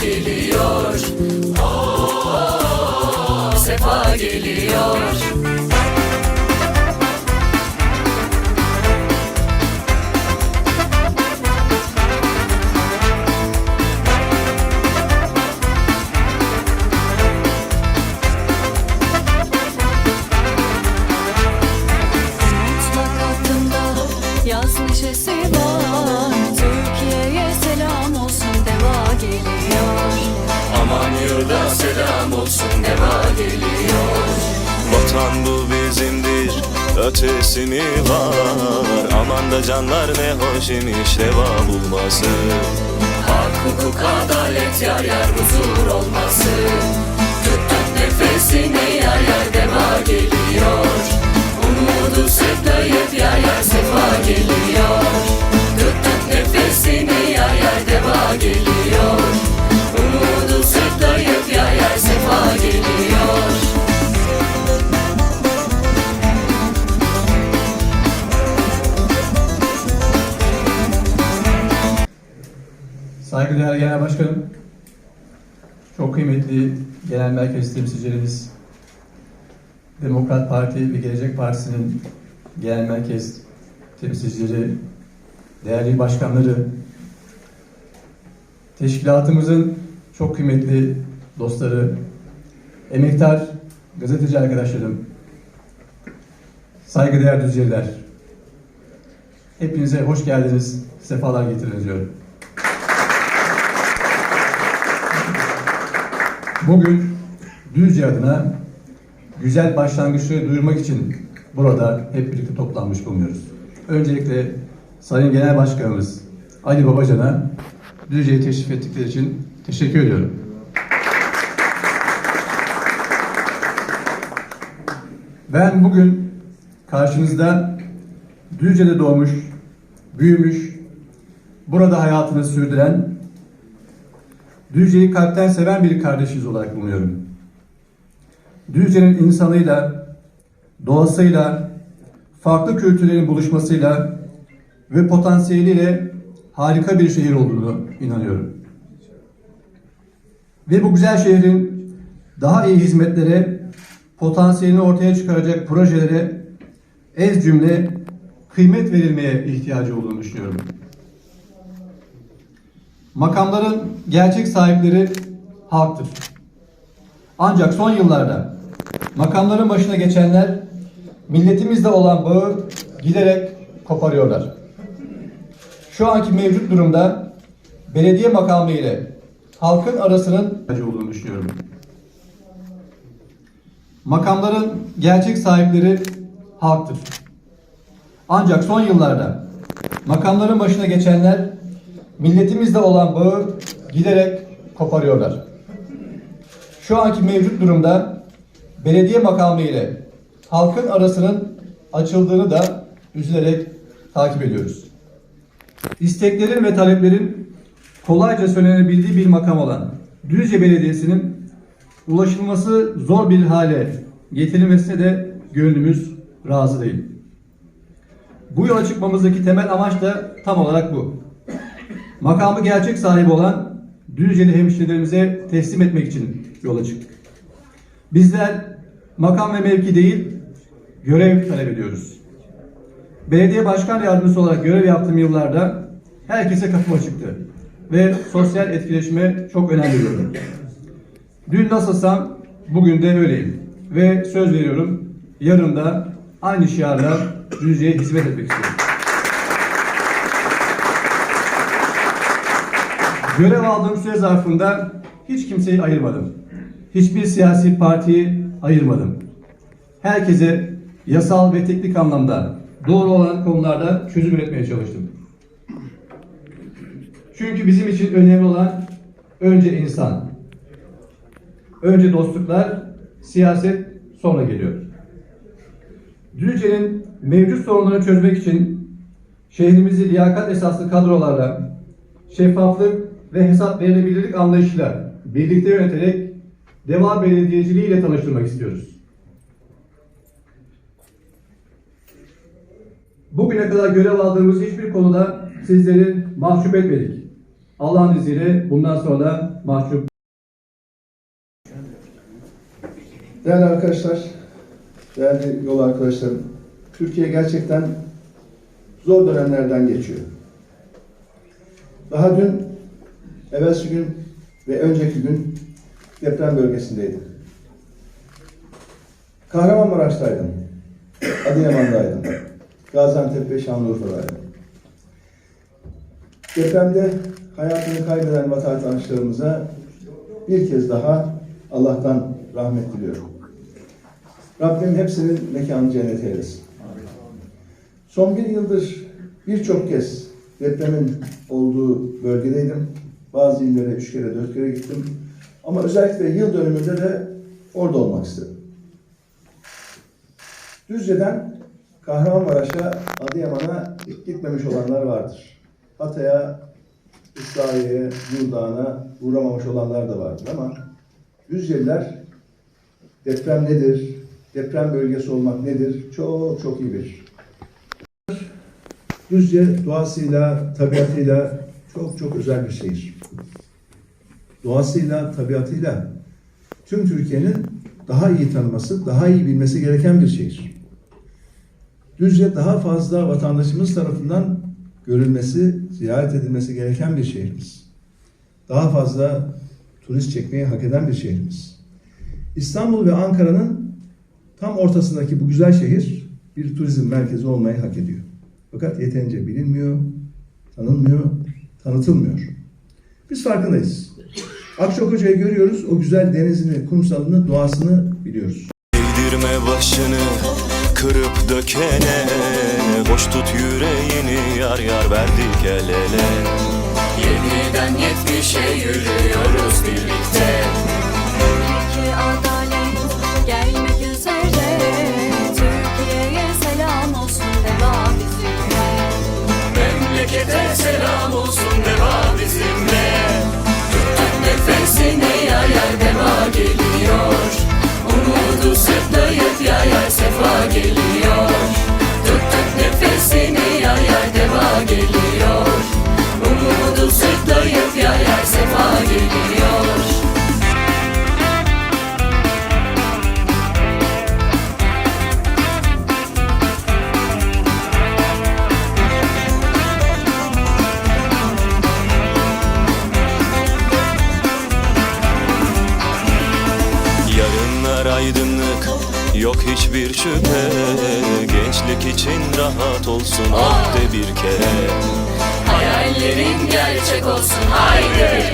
geliyor. Oo, sefa geliyor. Yaz neşesi var Türkiye'ye selam olsun deva geliyor selam olsun deva geliyor. Vatan bu bizimdir ötesi mi var. Aman da canlar ne hoş imiş reva bulması. Hak, hukuk, adalet yar yar huzur olmasın Tuttuk nefesini yar yar deva geliyor. Umudu saklayıp yar yar sefa geliyor Saygıdeğer Genel Başkanım, çok kıymetli Genel Merkez temsilcilerimiz, Demokrat Parti ve Gelecek Partisi'nin Genel Merkez temsilcileri, değerli başkanları, teşkilatımızın çok kıymetli dostları, emektar gazeteci arkadaşlarım, saygıdeğer düzeyler, hepinize hoş geldiniz, sefalar getirdiniz diyorum. Bugün Düzce adına güzel başlangıçları duyurmak için burada hep birlikte toplanmış bulunuyoruz. Öncelikle Sayın Genel Başkanımız Ali Babacan'a Düzce'yi teşrif ettikleri için teşekkür ediyorum. Ben bugün karşınızda Düzce'de doğmuş, büyümüş, burada hayatını sürdüren Düzce'yi kalpten seven bir kardeşiz olarak bulunuyorum. Düzce'nin insanıyla, doğasıyla, farklı kültürlerin buluşmasıyla ve potansiyeliyle harika bir şehir olduğunu inanıyorum. Ve bu güzel şehrin daha iyi hizmetlere, potansiyelini ortaya çıkaracak projelere ez cümle kıymet verilmeye ihtiyacı olduğunu düşünüyorum. Makamların gerçek sahipleri halktır. Ancak son yıllarda makamların başına geçenler milletimizle olan bağı giderek koparıyorlar. Şu anki mevcut durumda belediye makamı ile halkın arasının olduğunu düşünüyorum. Makamların gerçek sahipleri halktır. Ancak son yıllarda makamların başına geçenler milletimizle olan bağı giderek koparıyorlar. Şu anki mevcut durumda belediye makamı ile halkın arasının açıldığını da üzülerek takip ediyoruz. İsteklerin ve taleplerin kolayca söylenebildiği bir makam olan Düzce Belediyesi'nin ulaşılması zor bir hale getirilmesine de gönlümüz razı değil. Bu yola çıkmamızdaki temel amaç da tam olarak bu. Makamı gerçek sahibi olan Düzceli hemşehrilerimize teslim etmek için yola çıktık. Bizler makam ve mevki değil, görev talep ediyoruz. Belediye başkan yardımcısı olarak görev yaptığım yıllarda herkese kapım açıktı ve sosyal etkileşime çok önem veriyordum. Dün nasılsam bugün de öyleyim ve söz veriyorum yarın da aynı şiarla Düzce'ye hizmet etmek istiyorum. Görev aldığım süre zarfında hiç kimseyi ayırmadım. Hiçbir siyasi partiyi ayırmadım. Herkese yasal ve teknik anlamda doğru olan konularda çözüm üretmeye çalıştım. Çünkü bizim için önemli olan önce insan. Önce dostluklar, siyaset sonra geliyor. Düzce'nin mevcut sorunlarını çözmek için şehrimizi liyakat esaslı kadrolarla, şeffaflık ve hesap verilebilirlik anlayışıyla birlikte yöneterek Deva Belediyeciliği ile tanıştırmak istiyoruz. Bugüne kadar görev aldığımız hiçbir konuda sizleri mahcup etmedik. Allah'ın izniyle bundan sonra mahcup Değerli arkadaşlar, değerli yol arkadaşlarım, Türkiye gerçekten zor dönemlerden geçiyor. Daha dün, evvelsi gün ve önceki gün deprem bölgesindeydim. Kahramanmaraş'taydım, Adıyaman'daydım, Gaziantep ve Şanlıurfa'daydım. Depremde hayatını kaybeden vatandaşlarımıza bir kez daha Allah'tan rahmet diliyorum. Rabbim hepsinin mekanı cennet eylesin. Son bir yıldır birçok kez depremin olduğu bölgedeydim. Bazı illere üç kere, dört kere gittim. Ama özellikle yıl dönümünde de orada olmak istedim. Düzce'den Kahramanmaraş'a, Adıyaman'a gitmemiş olanlar vardır. Hatay'a, İslahiye'ye, Yurdağan'a uğramamış olanlar da vardır ama Düzceliler deprem nedir, deprem bölgesi olmak nedir çok çok iyi bilir. Düzce doğasıyla, tabiatıyla çok çok özel bir şehir. Doğasıyla, tabiatıyla tüm Türkiye'nin daha iyi tanıması, daha iyi bilmesi gereken bir şehir. Düzce daha fazla vatandaşımız tarafından görülmesi, ziyaret edilmesi gereken bir şehrimiz. Daha fazla turist çekmeyi hak eden bir şehrimiz. İstanbul ve Ankara'nın tam ortasındaki bu güzel şehir bir turizm merkezi olmayı hak ediyor. Fakat yeterince bilinmiyor, tanınmıyor, tanıtılmıyor. Biz farkındayız. Akçakoca'yı görüyoruz, o güzel denizini, kumsalını, doğasını biliyoruz. Eğdirme başını kırıp dökene Hoş tut yüreğini yar yar verdik el ele. Yeniden yetmişe yürüyoruz geliyor. Umudu sırtlayıp yar yar sefa geliyor. Tuttuk nefesini yar yar deva geliyor. Umudu sırtlayıp yar yar sefa geliyor yok hiçbir şüphe Gençlik için rahat olsun ah de bir kere. Hayallerin gerçek olsun haydi